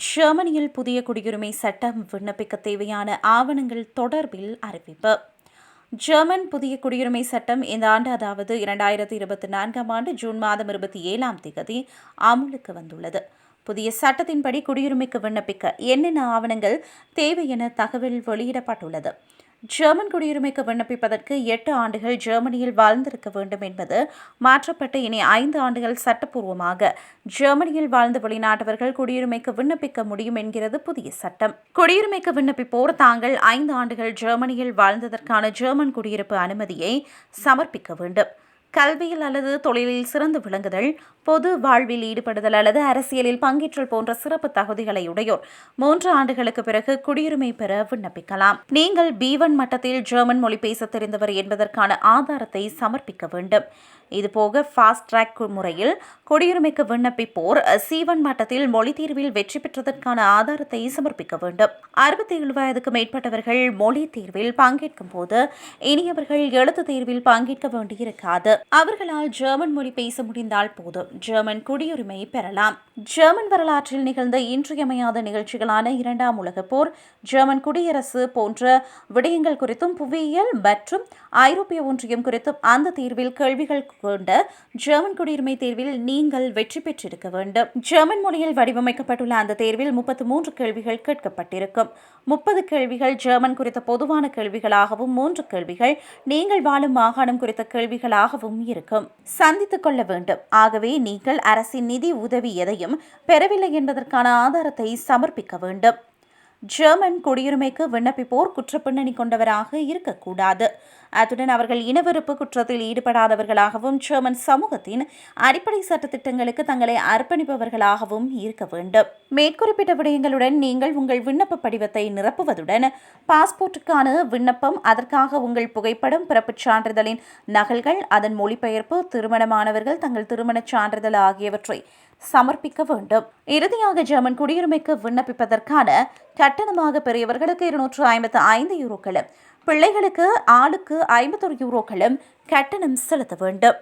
ஜெர்மனியில் புதிய குடியுரிமை சட்டம் விண்ணப்பிக்க தேவையான ஆவணங்கள் தொடர்பில் அறிவிப்பு. ஜெர்மன் புதிய குடியுரிமை சட்டம் இந்த ஆண்டு அதாவது இரண்டாயிரத்தி இருபத்தி நான்காம் ஆண்டு ஜூன் மாதம் இருபத்தி ஏழாம் தேதி அமுலுக்கு வந்துள்ளது. புதிய சட்டத்தின்படி குடியுரிமைக்கு விண்ணப்பிக்க என்னென்ன ஆவணங்கள் தேவை என தகவல் வெளியிடப்பட்டுள்ளது. ஜெர்மன் குடியுரிமைக்கு விண்ணப்பிப்பதற்கு எட்டு ஆண்டுகள் ஜெர்மனியில் வாழ்ந்திருக்க வேண்டும் என்பது மாற்றப்பட்டு இனி ஐந்து ஆண்டுகள் சட்டப்பூர்வமாக. ஜெர்மனியில் வாழ்ந்த வெளிநாட்டவர்கள் குடியுரிமைக்கு விண்ணப்பிக்க முடியும் என்கிறது புதிய சட்டம். குடியுரிமைக்கு விண்ணப்பிப்போர் தாங்கள் ஐந்து ஆண்டுகள் ஜெர்மனியில் வாழ்ந்ததற்கான ஜெர்மன் குடியிருப்பு அனுமதியை சமர்ப்பிக்க வேண்டும். கல்வியில் அல்லது தொழிலில் சிறந்து விளங்குதல் பொது வாழ்வில் ஈடுபடுதல் அல்லது அரசியலில் பங்கேற்றல் போன்ற சிறப்பு தகுதிகளை உடையோர். மூன்று ஆண்டுகளுக்கு பிறகு குடியுரிமை பெற விண்ணப்பிக்கலாம். நீங்கள் பி ஒன் மட்டத்தில் ஜெர்மன் மொழி பேச தெரிந்தவர் என்பதற்கான ஆதாரத்தை சமர்ப்பிக்க வேண்டும். இதுபோக ஃபாஸ்ட் ட்ராக் முறையில் குடியுரிமைக்கு விண்ணப்பிப்போர் சீவன் மட்டத்தில் மொழி தேர்வில் வெற்றி பெற்றதற்கான ஆதாரத்தை சமர்ப்பிக்க வேண்டும். அறுபத்தி ஏழு வயதுக்கு மேற்பட்டவர்கள் மொழி தேர்வில் பங்கேற்கும் போது இனியவர்கள் எழுத்து தேர்வில் பங்கேற்க வேண்டியிருக்காது. அவர்களால் ஜெர்மன் மொழி பேச முடிந்தால் போதும். ஜெர்மன் குடியுரிமை பெறலாம். ஜெர்மன் வரலாற்றில் நிகழ்ந்த இன்றியமையாத நிகழ்ச்சிகளான இரண்டாம் உலகப் போர் ஜெர்மன் குடியரசு போன்ற விடயங்கள் குறித்தும் புவியியல் மற்றும் ஐரோப்பிய ஒன்றியம் குறித்தும் அந்த தேர்வில் கேள்விகள் கொண்ட ஜெர்மன் குடியுரிமை தேர்வில் நீங்கள் வெற்றி பெற்றிருக்க வேண்டும். ஜெர்மன் மொழியில் வடிவமைக்கப்பட்டுள்ள அந்த தேர்வில் முப்பத்தி மூன்று கேள்விகள் கேட்கப்பட்டிருக்கும். முப்பது கேள்விகள் ஜெர்மன் குறித்த பொதுவான கேள்விகளாகவும் மூன்று கேள்விகள் நீங்கள் வாழும் மாகாணம் குறித்த கேள்விகளாகவும் இருக்கும். சந்தித்துக் கொள்ள வேண்டும். ஆகவே நீங்கள் அரசின் நிதி உதவி எதையும் பெறவில்லை என்பதற்கான ஆதாரத்தை சமர்ப்பிக்க வேண்டும். ஜெர்மன் குடியுரிமைக்கு விண்ணப்பிப்போர் குற்றப்பின்னணி கொண்டவராக இருக்கக்கூடாது. அத்துடன் அவர்கள் இனவெறுப்பு குற்றத்தில் ஈடுபடாதவர்களாகவும் ஜெர்மன் சமூகத்தின் அடிப்படை சட்டத்திட்டங்களுக்கு தங்களை அர்ப்பணிப்பவர்களாகவும் இருக்க வேண்டும். மேற்குறிப்பிட்ட விடயங்களுடன் நீங்கள் உங்கள் விண்ணப்ப படிவத்தை நிரப்புவதுடன் பாஸ்போர்ட்டுக்கான விண்ணப்பம் அதற்காக உங்கள் புகைப்படம் பிறப்புச் சான்றிதழின் நகல்கள் அதன் மொழிபெயர்ப்பு திருமணமானவர்கள் தங்கள் திருமணச் சான்றிதழ் ஆகியவற்றை சமர்ப்பிக்க வேண்டும். இறுதியாக ஜெர்மன் குடியுரிமைக்கு விண்ணப்பிப்பதற்கான கட்டணமாக பெரியவர்களுக்கு இருநூற்று ஐம்பத்து ஐந்து யூரோக்களும் பிள்ளைகளுக்கு ஆளுக்கு ஐம்பத்தொரு யூரோக்களும் கட்டணம் செலுத்த வேண்டும்.